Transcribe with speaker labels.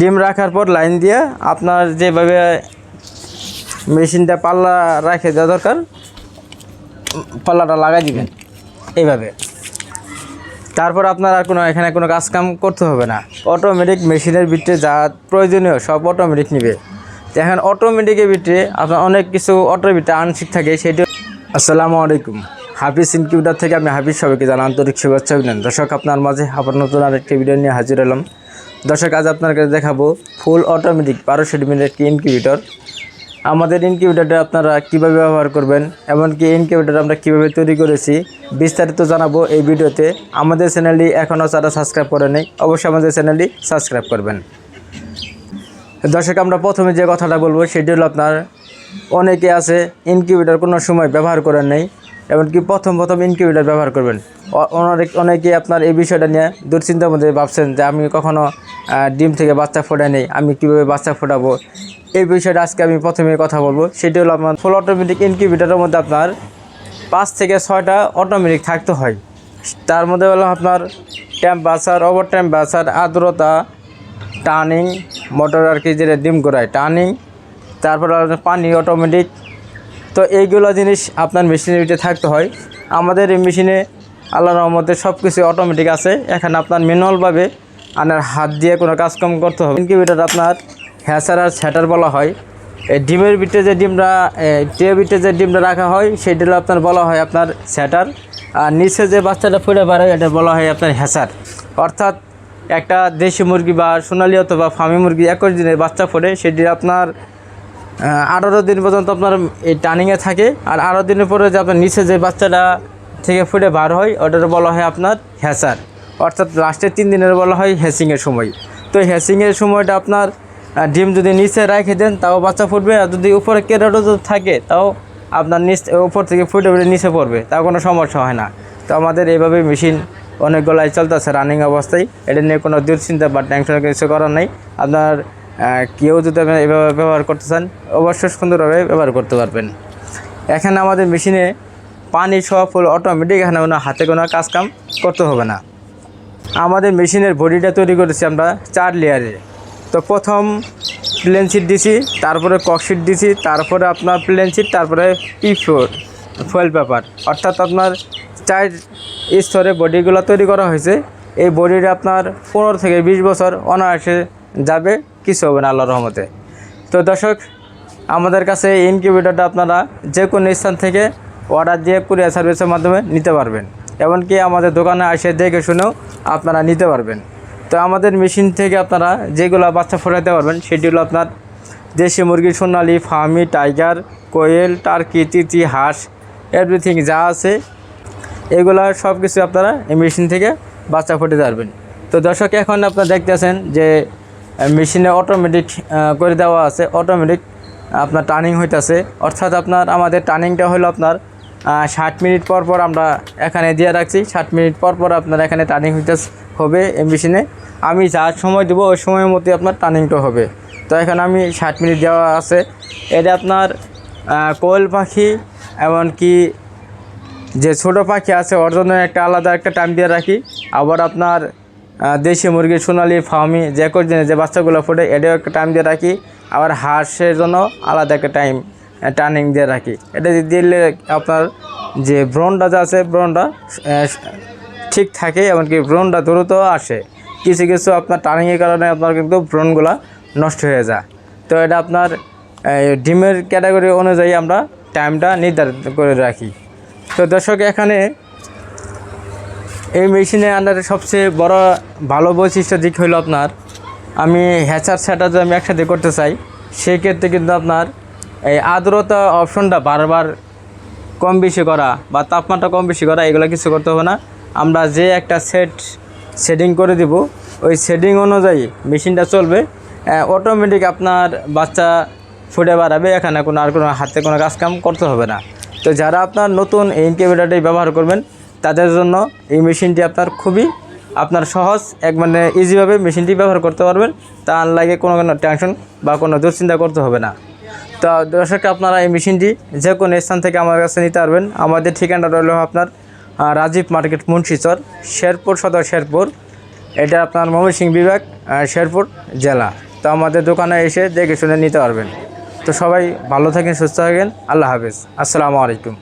Speaker 1: ডিম রাখার পর লাইন দিয়ে আপনার যেভাবে মেশিনটা পাল্লা রাখে দেওয়া দরকার, পাল্লাটা লাগাই দিবেন, এইভাবে। তারপর আপনার আর কোনো, এখানে কোনো কাজ কাম করতে হবে না। অটোমেটিক মেশিনের ভিতরে যা প্রয়োজনীয় সব অটোমেটিক নিবে। এখন অটোমেটিকের ভিতরে আপনার অনেক কিছু অটোর ভিতরে আংশিক থাকে, সেটি আসসালামু আলাইকুম। হাফিজ ইনকিউটার থেকে আমি হাফিজ সবাইকে জানা আন্তরিক শুভেচ্ছা, অভিনন্দন। দর্শক, আপনার মাঝে আবার নতুন আরেকটি ভিডিও নিয়ে হাজির হলাম। দর্শক, আজ আপনার কাছে দেখাবো ফুল অটোমেটিক বারোশো মিনিট একটি ইনকিউবেটর আমাদের ইনকিউবেটরটা আপনারা কীভাবে ব্যবহার করবেন, এমনকি ইনকিউবেটর আমরা কীভাবে তৈরি করেছি, বিস্তারিত জানাব এই ভিডিওতে। আমাদের চ্যানেলটি এখনও যারা সাবস্ক্রাইব করে নেই, অবশ্যই আমাদের চ্যানেলটি সাবস্ক্রাইব করবেন। দর্শক, আমরা প্রথমে যে কথাটা বলব, সেটি হলো আপনার, অনেকে আছে ইনকিউবেটর কোনো সময় ব্যবহার করেন নেই এমনকি প্রথম প্রথম ইনকিউবেটর ব্যবহার করবেন। অনেক অনেকে আপনার এই বিষয়টা নিয়ে দুশ্চিন্তার মধ্যে ভাবছেন যে আমি কখনো ডিম থেকে বাচ্চা ফোটাই নেই, আমি কীভাবে বাচ্চা ফোটাবো? এই বিষয়টা আজকে আমি প্রথমে কথা বলব। সেটি হলো আপনার ফুল অটোমেটিক ইনকিউবেটরের মধ্যে আপনার পাঁচ থেকে ছয়টা অটোমেটিক থাকতে হয়। তার মধ্যে হলো আপনার টেম্পারেচার ওভার টেম্পারেচার আর্দ্রতা টার্নিং মোটর আর কি যেটা ডিম করায় টার্নিং তারপর পানি অটোমেটিক তো এইগুলো জিনিস আপনার মেশিনের ভিতরে থাকতে হয়। আমাদের এই মেশিনে আল্লাহ রহমতে সব কিছু অটোমেটিক আছে। এখানে আপনার ম্যানুয়ালভাবে আপনার হাত দিয়ে কোনো কাজকর্ম করতে হবে। ইনকিউবেটার আপনার হ্যাসার আর স্যাটার বলা হয়। এই ডিমের ভিতরে যে ডিমটা ট্রে ভিতরে যে ডিমটা রাখা হয় সেটা আপনার বলা হয় আপনার স্যাটার আর নিচে যে বাচ্চাটা ফুটে পারে এটা বলা হয় আপনার হ্যাসার অর্থাৎ একটা দেশি মুরগি বা সোনালি অথবা ফার্মি মুরগি একই দিনের বাচ্চা ফোটে সেটি আপনার আঠারো দিন পর্যন্ত আপনার এই টার্নিংয়ে থাকে। আর আঠারো দিনের পরে যে আপনার নিচে যে বাচ্চাটা থেকে ফুটে বার হয়, ওটার বলা হয় আপনার হ্যাসার অর্থাৎ লাস্টের তিন দিনের বলা হয় হ্যাসিংয়ের সময়। তো হ্যাসিংয়ের সময়টা আপনার ডিম যদি নিচে রেখে দেন, তাও বাচ্চা ফুটবে। আর যদি উপরে কেরাটো যদি থাকে, তাও আপনার নিচ, উপর থেকে ফুটে ফুটে নিচে পড়বে। তাও কোনো সমস্যা হয় না। তো আমাদের এইভাবে মেশিন অনেকগুলাই চলতেছে রানিং অবস্থায়। এটা নিয়ে কোনো দুশ্চিন্তা বা টেনশন কিছু করার নেই। আপনার কেউ যদি আপনি এভাবে ব্যবহার করতে চান, অবশ্যই সুন্দরভাবে ব্যবহার করতে পারবেন। এখানে আমাদের মেশিনে পানি সহ ফুল অটোমেটিক এখানে কোনো হাতে কোনো কাজ কাম করতে হবে না। আমাদের মেশিনের বডিটা তৈরি করেছি আমরা চার লেয়ারে। তো প্রথম প্লেন শিট দিছি, তারপরে ককশিট দিছি, তারপরে আপনার প্লেন শিট তারপরে পি ফোর ফয়েল পেপার অর্থাৎ আপনার চার স্তরে বডিগুলো তৈরি করা হয়েছে। এই বডিটা আপনার পনেরো থেকে বিশ বছর অনায়াসে যাবে। কিছু হবে না, আল্লাহর রহমতে। তো দর্শক, আমাদের কাছে এই ইনকিউবেটরটা আপনারা যে কোনো স্থান থেকে অর্ডার দিয়ে কুরিয়ার সার্ভিসের মাধ্যমে নিতে পারবেন। এমনকি আমাদের দোকানে আসে দেখে শুনেও আপনারা নিতে পারবেন। তো আমাদের মেশিন থেকে আপনারা যেগুলো বাচ্চা ফোটাতে পারবেন, সেটি হলো আপনার দেশি মুরগি, সোনালি ফার্মি টাইগার কোয়েল টার্কি তিতি, হাঁস এভরিথিং যা আছে, এগুলো সব কিছু আপনারা এই মেশিন থেকে বাচ্চা ফুটে পারবেন। তো দর্শক, এখন আপনারা দেখতেছেন যে মেশিনে অটোমেটিক করে দেওয়া আছে। অটোমেটিক আপনার টার্নিং হইতেছে। অর্থাৎ আপনার, আমাদের টার্নিংটা হলো আপনার ষাট মিনিট পর পর আমরা এখানে দিয়ে রাখছি। ষাট মিনিট পর পর আপনার এখানে টার্নিং হইতে হবে এই মেশিনে। আমি যা সময় দেবো, ওই সময়ের মধ্যে আপনার টার্নিংটা হবে। তো এখানে আমি ষাট মিনিট দেওয়া আছে। এটা আপনার কোয়েল পাখি, এমনকি যে ছোট পাখি আছে, ওর জন্য একটা আলাদা একটা টাইম দিয়ে রাখি। আবার আপনার দেশি মুরগি, সোনালি ফার্মি যে করে যে বাচ্চাগুলো ফোটে, এটাও একটা টাইম দিয়ে রাখি। আবার হাঁসের জন্য আলাদা একটা টাইম টার্নিং দিয়ে রাখি। এটা দিলে আপনার যে ব্রনটা যা আছে ব্রনটা ঠিক থাকে, এমনকি ব্রনটা দ্রুত আসে। কিছু কিছু আপনার টার্নিংয়ের কারণে আপনার কিন্তু ব্রনগুলা নষ্ট হয়ে যায়। তো এটা আপনার ডিমের ক্যাটাগরি অনুযায়ী আমরা টাইমটা নির্ধারিত করে রাখি। তো দর্শক, এখানে এই মেশিনের আন্ডারে সবচেয়ে বড় ভালো বৈশিষ্ট্য দিক হলো আপনার, আমি হ্যাচার স্যাটার যদি আমি একসাথে করতে চাই। সেক্ষেত্রে কিন্তু আপনার এই আর্দ্রতা অপশনটা বারবার কম বেশি করা বা তাপমাত্রা কম বেশি করা, এগুলো কিছু করতে হবে না। আমরা যে একটা সেট সেটিং করে দিব, ওই সেটিং অনুযায়ী মেশিনটা চলবে অটোমেটিক আপনার বাচ্চা ফুটে বাড়াবে, এখানে কোনো আর কোনো হাতে কোনো কাজ কাম করতে হবে না। তো যারা আপনার নতুন এই ইনকিউবেটারটি ব্যবহার করবেন তাদের জন্য এই মেশিনটি আপনার খুবই, আপনার সহজ, এক মানে ইজিভাবে মেশিনটি ব্যবহার করতে পারবেন। তা আর লাগে কোনো কোনো টেনশন বা কোনো দুশ্চিন্তা করতে হবে না। তো দর্শক, আপনারা এই মেশিনটি যে কোনো স্থান থেকে আমার কাছে নিতে পারবেন। আমাদের ঠিকানা রইল আপনার রাজীব মার্কেট, মুন্সিচর, শেরপুর সদর শেরপুর। এটা আপনার ময়মনসিংহ বিভাগ শেরপুর জেলা। তো আমাদের দোকানে এসে দেখে শুনে নিতে পারবেন। তো সবাই ভালো থাকেন, সুস্থ থাকেন। আল্লাহ হাফেজ। আসসালামু আলাইকুম।